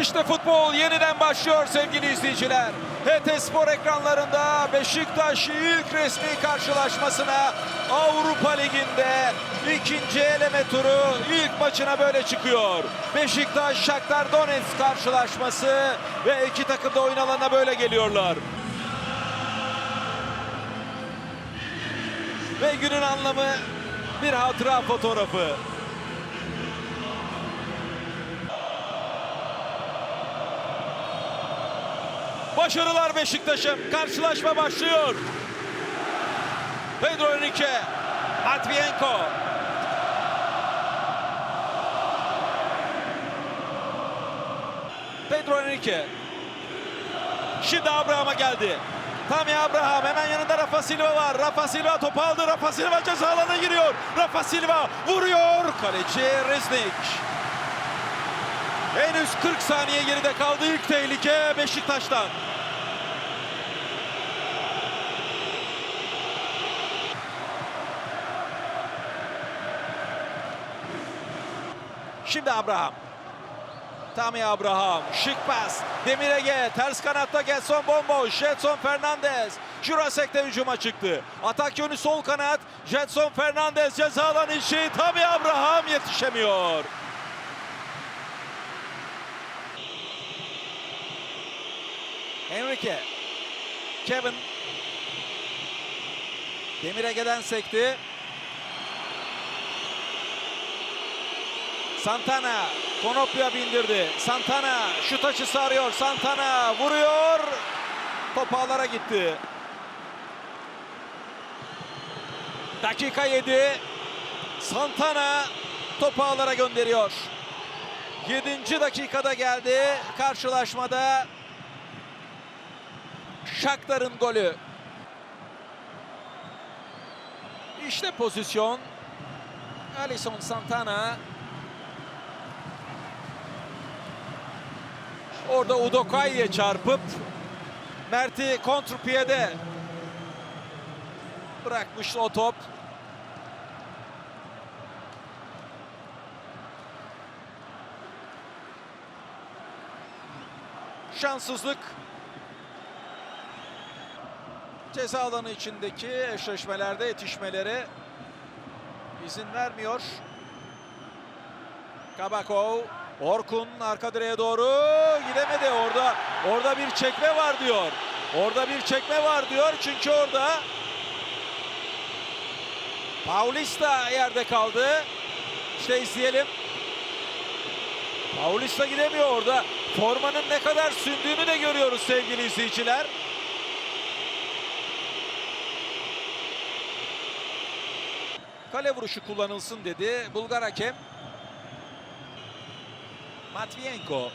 İşte futbol yeniden başlıyor sevgili izleyiciler. HT Spor ekranlarında Beşiktaş ilk resmi karşılaşmasına Avrupa Ligi'nde ikinci eleme turu ilk maçına böyle çıkıyor. Beşiktaş Shakhtar Donetsk karşılaşması ve iki takım da oyun alanına böyle geliyorlar. Ve günün anlamı bir hatıra fotoğrafı. Başarılar Beşiktaş'ım. Karşılaşma başlıyor. Pedro Henrique, Matvienko. Pedro Henrique. Şimdi Abraham'a geldi. Tammy Abraham hemen yanında Rafa Silva var. Rafa Silva topu aldı. Rafa Silva ceza alanına giriyor. Rafa Silva vuruyor. Kaleci Reznik. Henüz 40 saniye geride kaldı. İlk tehlike Beşiktaş'tan. Şimdi Abraham. Tammy Abraham. Şık pas. Demir Ege. Ters kanatta Getson bomboş. Jetson Fernandez. Jurasek de hücuma çıktı. Atak yönü sol kanat. Jetson Fernandez ceza alanı içi. Tammy Abraham yetişemiyor. Enrique. Kevin. Demir Ege'den sekti. Santana Konopya bindirdi. Santana şut açısı arıyor. Santana vuruyor. Top ağlara gitti. Dakika 7. Santana topu ağlara gönderiyor. 7. dakikada geldi. Karşılaşmada Shakhtar'ın golü. İşte pozisyon. Alisson Santana Orada Udokay'e çarpıp Mert'i kontrpiyede bırakmış o top. Şanssızlık. Ceza alanı içindeki eşleşmelerde yetişmeleri izin vermiyor. Kabakov Orkun arka direğe doğru gidemedi orada. Orada bir çekme var diyor. Orada bir çekme var diyor. Çünkü orada Paulista yerde kaldı. İşte izleyelim. Paulista gidemiyor orada. Formanın ne kadar sündüğünü de görüyoruz sevgili izleyiciler. Kale vuruşu kullanılsın dedi Bulgar hakem. Matvienko.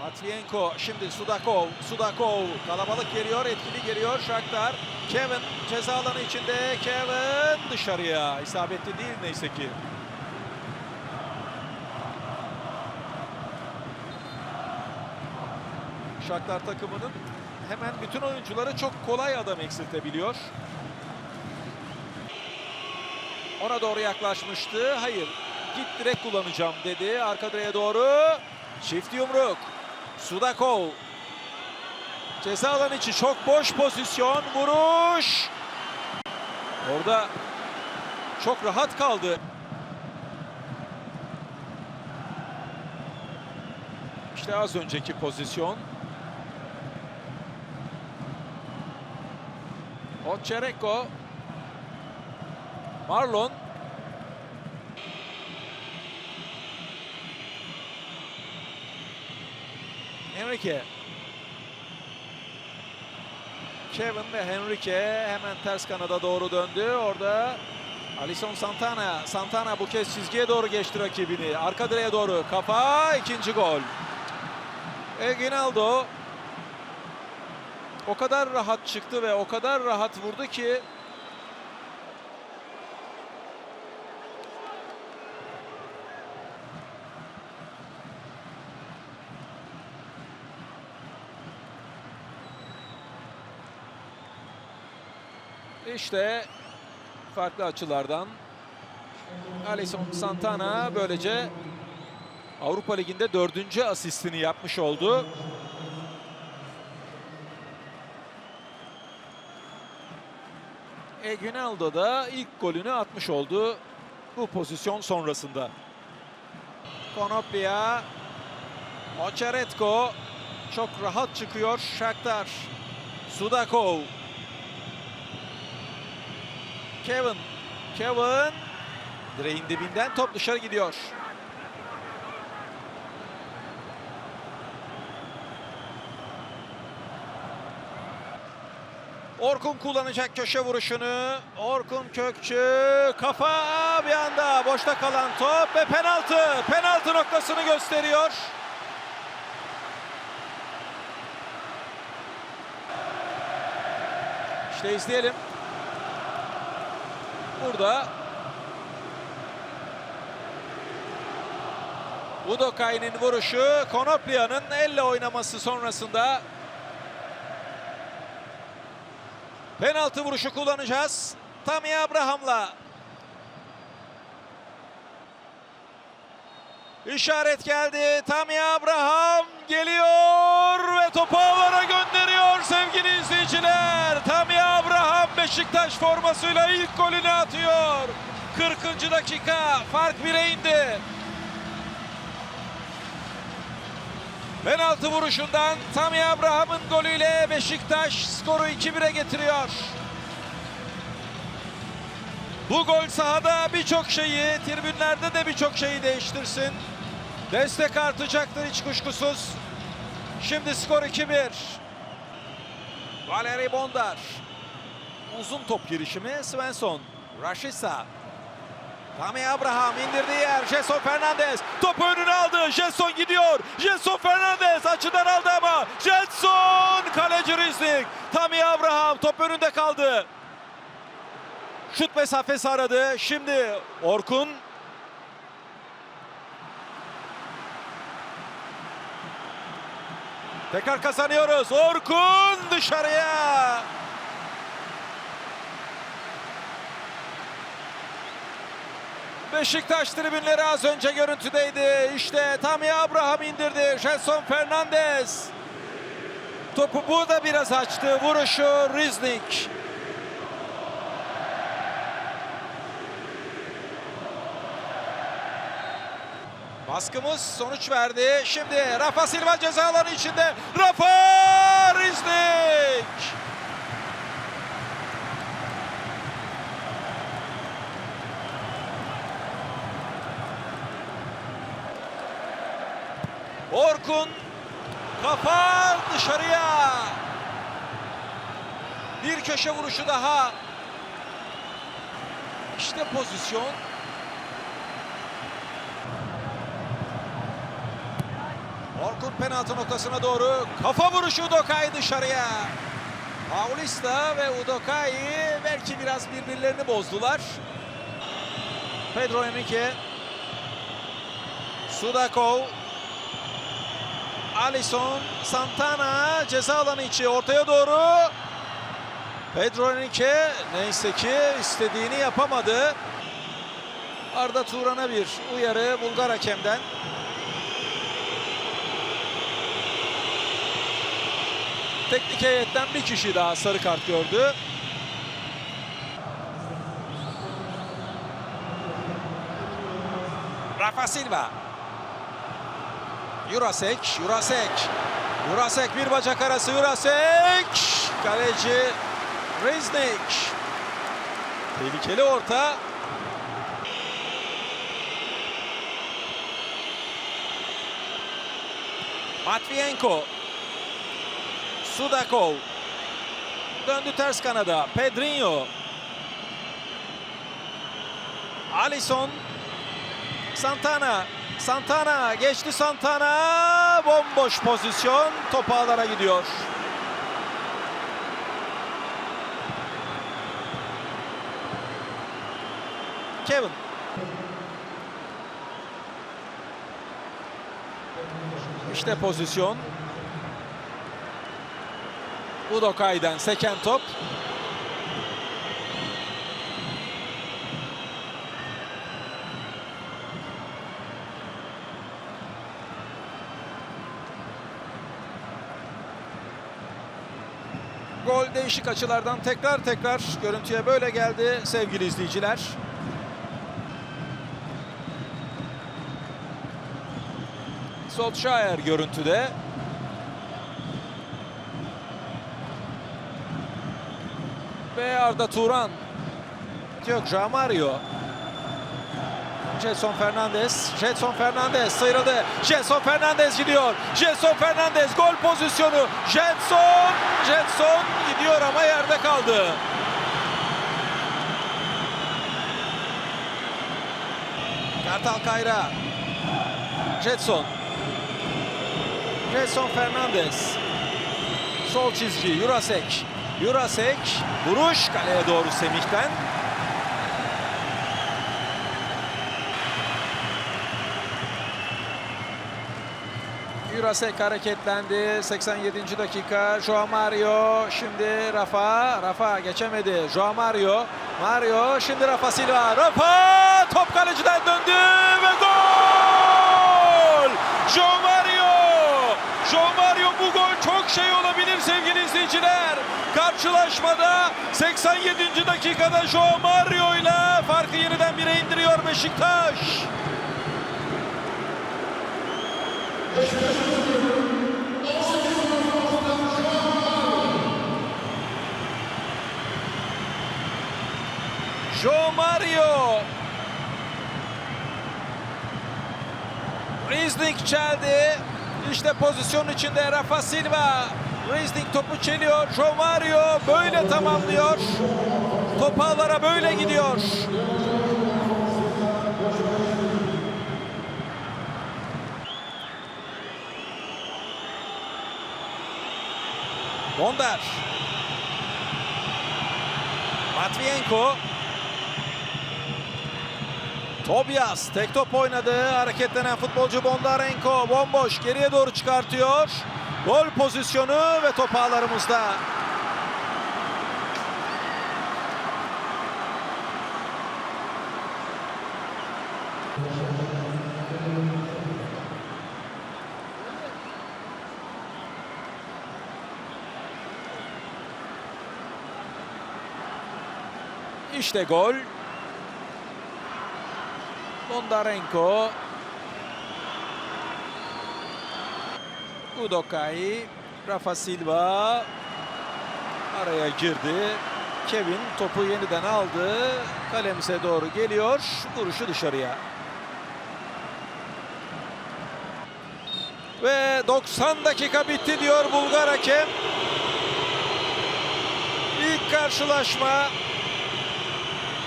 Matvienko şimdi Sudakov. Sudakov kalabalık geliyor, etkili geliyor Shakhtar. Kevin ceza alanı içinde. Kevin dışarıya. isabetli değil neyse ki. Shakhtar takımının hemen bütün oyuncuları çok kolay adam eksiltebiliyor. Ona doğru yaklaşmıştı. Hayır git direkt kullanacağım dedi. Arka direğe doğru. Çift yumruk. Sudakov. Ceza alanı içi çok boş pozisyon. Vuruş. Orada çok rahat kaldı. İşte az önceki pozisyon. Otçereko. Marlon. Henrique. Kevin ve Henrique hemen ters kanada doğru döndü. Orada Alisson Santana. Santana bu kez çizgiye doğru geçti rakibini. Arka direğe doğru. Kafa ikinci gol. Eginaldo o kadar rahat çıktı ve o kadar rahat vurdu ki İşte farklı açılardan Alisson Santana böylece Avrupa Ligi'nde dördüncü asistini yapmış oldu. Eginaldo da ilk golünü atmış oldu bu pozisyon sonrasında. Konoplia, Ocheretko çok rahat çıkıyor Shakhtar. Sudakov. Kevin. Kevin. Direğin dibinden top dışarı gidiyor. Orkun kullanacak köşe vuruşunu. Orkun Kökçü kafa bir anda boşta kalan top ve penaltı. Penaltı noktasını gösteriyor. İşte izleyelim. Burada Udokay'ın vuruşu Konoplia'nın elle oynaması sonrasında penaltı vuruşu kullanacağız. Tammy Abraham'la İşaret geldi. Tammy Abraham Beşiktaş formasıyla ilk golünü atıyor. 40. dakika fark 1'e indi. Penaltı vuruşundan Tammy Abraham'ın golüyle Beşiktaş skoru 2-1'e getiriyor. Bu gol sahada birçok şeyi, tribünlerde de birçok şeyi değiştirsin. Destek artacaktır hiç kuşkusuz. Şimdi skor 2-1. Valeri Bondar. Uzun top girişimi Svensson. Rashica. Tammy Abraham indirdiği yer. Jason Fernandez topu önüne aldı. Jetson gidiyor. Jetson Fernandez açıdan aldı ama. Jetson kaleci Riznik. Tammy Abraham top önünde kaldı. Şut mesafesi aradı. Şimdi Orkun. Tekrar kazanıyoruz. Orkun dışarıya. Beşiktaş tribünleri az önce görüntüdeydi. İşte Tammy Abraham indirdi. Gelson Fernandez. Topu bu da biraz açtı. Vuruşu Riznik. Baskımız sonuç verdi. Şimdi Rafa Silva ceza alanı içinde. Rafa Riznik. Orkun kafa dışarıya. Bir köşe vuruşu daha. İşte pozisyon. Orkun penaltı noktasına doğru kafa vuruşu Udokay dışarıya. Paulista ve Udokay belki biraz birbirlerini bozdular. Pedro Henrique. Sudakov. Alisson. Santana ceza alanı içi ortaya doğru. Pedro Henrique neyse ki istediğini yapamadı. Arda Turan'a bir uyarı Bulgar hakemden. Teknik heyetten bir kişi daha sarı kart gördü. Rafa Silva. Jurasek, Jurasek. Jurasek bir bacak arası Jurasek. Kaleci Riznik. Tehlikeli orta. Matvienko. Sudakov. Döndü ters kanada. Pedrinho. Alisson. Santana. Santana. Geçti Santana. Bomboş pozisyon. Top ağlara gidiyor. Kevin. İşte pozisyon. Udokay'dan seken top. gol değişik açılardan tekrar tekrar görüntüye böyle geldi sevgili izleyiciler. Solskjaer görüntüde. Ve Arda Turan. Yok Joao Mario. Jetson Fernandez. Jetson Fernandez sıyrıldı. Jetson Fernandez gidiyor. Jetson Fernandez gol pozisyonu. Jetson. Jetson gidiyor ama yerde kaldı. Kartal Kayra. Jetson. Jetson Fernandez. Sol çizgi Jurasek. Jurasek vuruş kaleye doğru Semih'ten. Jurasek hareketlendi. 87. dakika. Joao Mario şimdi Rafa. Rafa geçemedi. Joao Mario. Mario şimdi Rafa Silva. Rafa top kaleciden döndü ve gol! Joao Mario! Joao Mario bu gol çok şey olabilir sevgili izleyiciler. Karşılaşmada 87. dakikada Joao Mario ile farkı yeniden bire indiriyor Beşiktaş. Joao Mario. Riznik çeldi. İşte pozisyon içinde Rafa Silva. Riznik topu çeliyor. Joao Mario böyle tamamlıyor. Top ağlara böyle gidiyor. Bonder. Matvienko. Tobias tek top oynadı. Hareketlenen futbolcu Bondarenko bomboş geriye doğru çıkartıyor. Gol pozisyonu ve top ağlarımızda. İşte gol. Bondarenko. Udokai. Rafa Silva. Araya girdi. Kevin topu yeniden aldı. Kalemize doğru geliyor. Vuruşu dışarıya. Ve 90 dakika bitti diyor Bulgar hakem. İlk karşılaşma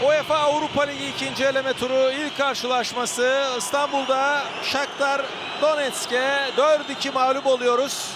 UEFA Avrupa Ligi ikinci eleme turu ilk karşılaşması İstanbul'da Shakhtar Donetsk'e 4-2 mağlup oluyoruz.